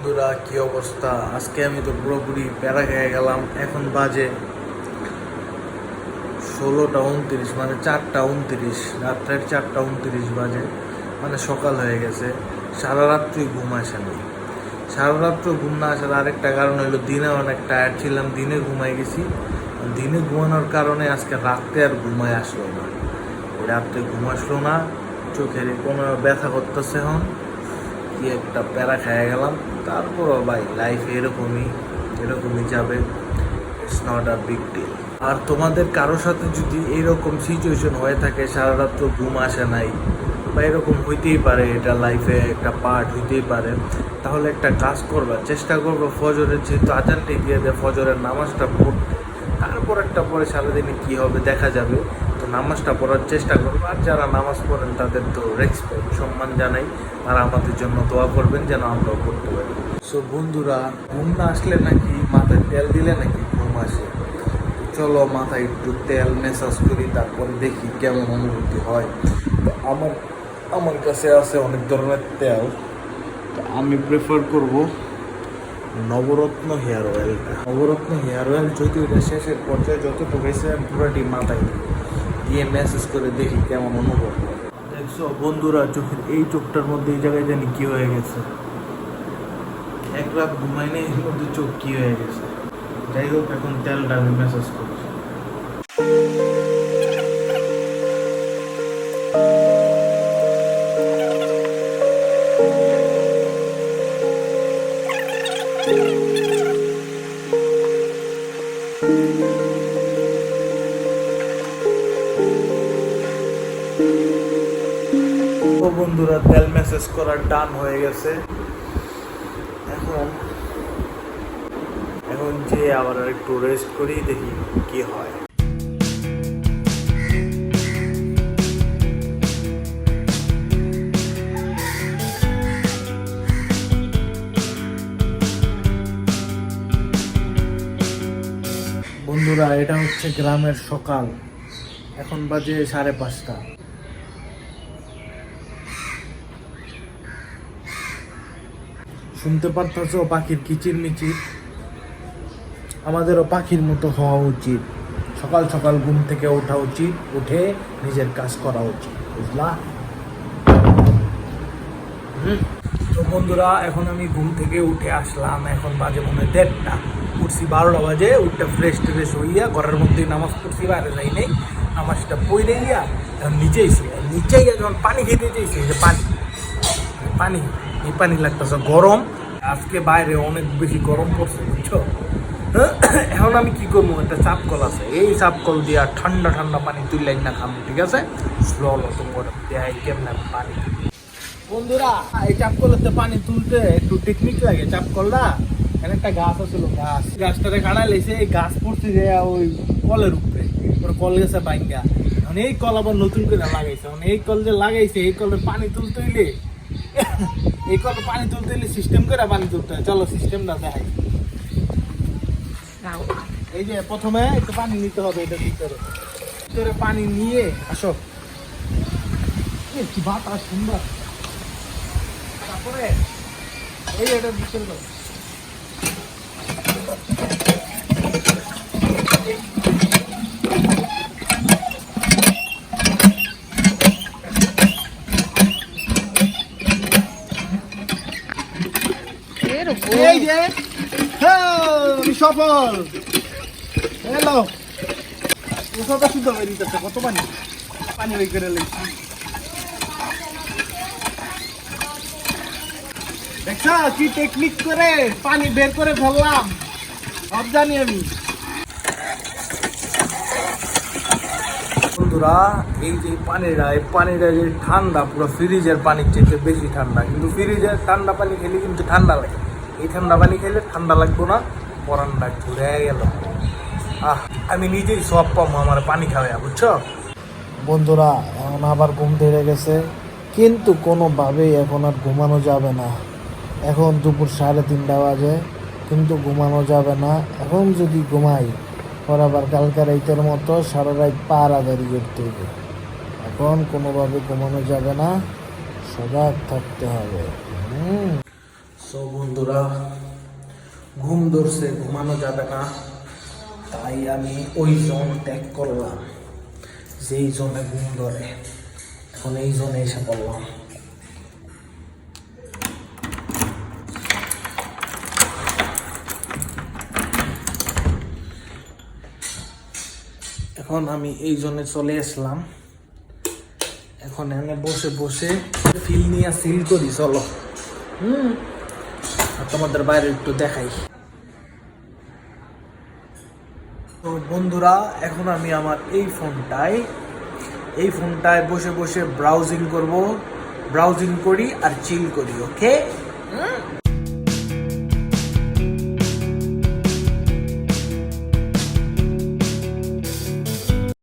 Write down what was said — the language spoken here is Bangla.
বন্ধুরা, কি অবস্থা? আজকে আমি তো পুরোপুরি প্যারা খেয়ে গেলাম। এখন বাজে ষোলোটা উনত্রিশ মানে চারটা উনত্রিশ, রাত্রের চারটা উনত্রিশ বাজে। মানে সকাল হয়ে গেছে। সারা রাত্রি ঘুম আসেনি সারা রাত্র ঘুম না আসার আরেকটা কারণ হলো দিনে অনেক টায়ার্ড ছিলাম, দিনে ঘুমাই গেছি। দিনে ঘুমানোর কারণে আজকে রাত্রে আর ঘুমায় আসলো না। রাত্রে ঘুম আসলো না, চোখের কোনো ব্যথা করতেছে এখন। কি একটা প্যারা খেয়ে গেলাম। তারপরও ভাই লাইফ এরকমই এরকমই যাবে it's not a big deal আর তোমাদের কারও সাথে যদি এরকম সিচুয়েশন হয়ে থাকে, সারা রাত তো ঘুম আসে নাই, বা এরকম হইতেই পারে, এটা লাইফে একটা পার্ট হইতেই পারে, তাহলে একটা কাজ করবা, চেষ্টা করব ফজরের যেহেতু আজানটি দিয়ে দেয় ফজরের নামাজটা পড়তে তারপর একটা পরে সারাদিনে কী হবে দেখা যাবে। নামাজটা পড়ার চেষ্টা করব। আর যারা নামাজ পড়েন, তাদের তো রেসপেক্ট সম্মান জানাই। আর আমাদের জন্য দোয়া করবেন যেন আমরাও করতে পারি। সো বন্ধুরা ঘুম না আসলে নাকি মাথায় তেল দিলে নাকি ঘুম আসে? চলো মাথায় একটু তেল মেসাজ করি, তারপরে দেখি কেমন অনুভূতি হয়। তো আমার আমার কাছে আছে অনেক ধরনের তেল। তো আমি প্রেফার করব নবরত্ন হেয়ার অয়েলটা নবরত্ন হেয়ার অয়েল যদি ওটা শেষের পর্যায়ে যতটুকু হয়েছে, আমি পুরোটি মাথায় দিয়ে মেসেজ করে দেখি কেমন অনুভব। দেখছ, বন্ধুরা, চোখের এই চোখটার মধ্যে এই জায়গায় জানি কি হয়ে গেছে। এক রাত ঘুমাই নেই এর মধ্যে চোখ কি হয়ে গেছে। যাই হোক, এখন তেলটা আমি মেসেজ করছি। বন্ধুরা, তেল মেসেজ করার ডান হয়ে গেছে। এখন এখন যে আবার একটু রেস্ট করি, দেখি কি হয়। বন্ধুরা, এটা হচ্ছে গ্রামের সকাল। এখন বাজে সাড়ে পাঁচটা। শুনতে পারতেছ, পাখির কিচির মিচির? আমাদেরও পাখির মতো হওয়া উচিত। সকাল সকাল ঘুম থেকে ওঠা উচিত, উঠে নিজের কাজ করা উচিত, বুঝলা। তো বন্ধুরা, এখন আমি ঘুম থেকে উঠে আসলাম, এখন বাজে মনে দেড়টা। উঠছি বারোটা বাজে উঠটা ফ্রেশ ট্রেশ হইয়া ঘরের মধ্যেই নামাজ পড়ছি, বাইরে যাই নেই। নামাজটা পড়ে গিয়া নিচেই ছিল নিচেই যখন পানি খেতে চাইছি যে পানি পানি। এই পানি লাগতেছে, গরম। আজকে বাইরে অনেক বেশি গরম পড়ছে, বুঝছ? এখন আমি কি করব? একটা চাপ কল আছে। এই চাপ কল দিয়া ঠান্ডা ঠান্ডা পানি তুললাই না খাব, ঠিক আছে? স্লো তোমার দেখাই কেমন পানি। বন্ধুরা, এই চাপ কলেতে পানি তুলতে একটু টেকনিক লাগে। চাপ কলটা এখানে একটা গাছ আছিল গাছ। গাছটাতে কাটা লেছে এই গাছ পড়ছে যে ওই কলের উপরে। ওর কল গেছে বাইঙ্গা এখন এই কল আবার নতুন করে লাগাইছে। এখন এই কল যে লাগাইছে, এই কলের পানি তুলতে হইলে এই কল পানি তুলতে হইলে সিস্টেম করে পানি তুলতে হয়। চলো সিস্টেমটা দেখাই। এই যে প্রথমে একটু পানি নিতে হবে এটা ভিতরে ভিতরে পানি নিয়ে আসো। কি বাতাস সুন্দর। তারপরে এই এটা ভিতরে দাও। এই যে হ্যাঁ, আমি সফল। হ্যালো কত শুদ্ধ হয়ে দিতেছে কত পানি? পানি ওই করে লেগেছি। দেখছ কি টেকনিক করে পানি বের করে ফেললাম? সব জানি আমি। বন্ধুরা এই যে পানিটা এই পানিটা যে ঠান্ডা পুরো ফ্রিজের পানির চেয়ে বেশি ঠান্ডা। কিন্তু ফ্রিজের ঠান্ডা পানি খেলে কিন্তু ঠান্ডা লাগে। এই ঠান্ডা পানি খেলে ঠান্ডা লাগবো না। পরানটা ঘুরে গেল। আহ আমি নিজেই সব পাবো আমার পানি খাওয়া বুঝছ? বন্ধুরা এখন আবার ঘুম ধরে গেছে। কিন্তু কোনোভাবেই এখন আর ঘুমানো যাবে না। এখন দুপুর সাড়ে তিনটা বাজে কিন্তু ঘুমানো যাবে না। এখন যদি ঘুমাই পর আবার কালকে রাইতের মতো সারা রাত পাড়াদারি করতে হবে। এখন কোনোভাবে ঘুমানো যাবে না সজাগ থাকতে হবে। হুম। সো বন্ধুরা ঘুম ধরছে, ঘুমানো যাবে না। তাই আমি ওই জোন ত্যাগ করলাম, যেই জোনে ঘুম ধরে। এখন এই জোনে এসে পড়লাম। এখন আমি এই জোনে চলে আসলাম। এখন এনে বসে বসে ফিল নিয়ে ফিল করি, চলো। হুম? তোমাদের বাইরে একটু দেখাই। তো বন্ধুরা, এখন আমি আমার এই ফোনটায় এই ফোনটায় বসে বসে ব্রাউজিং করব। ব্রাউজিং করি আর চিল করি ওকে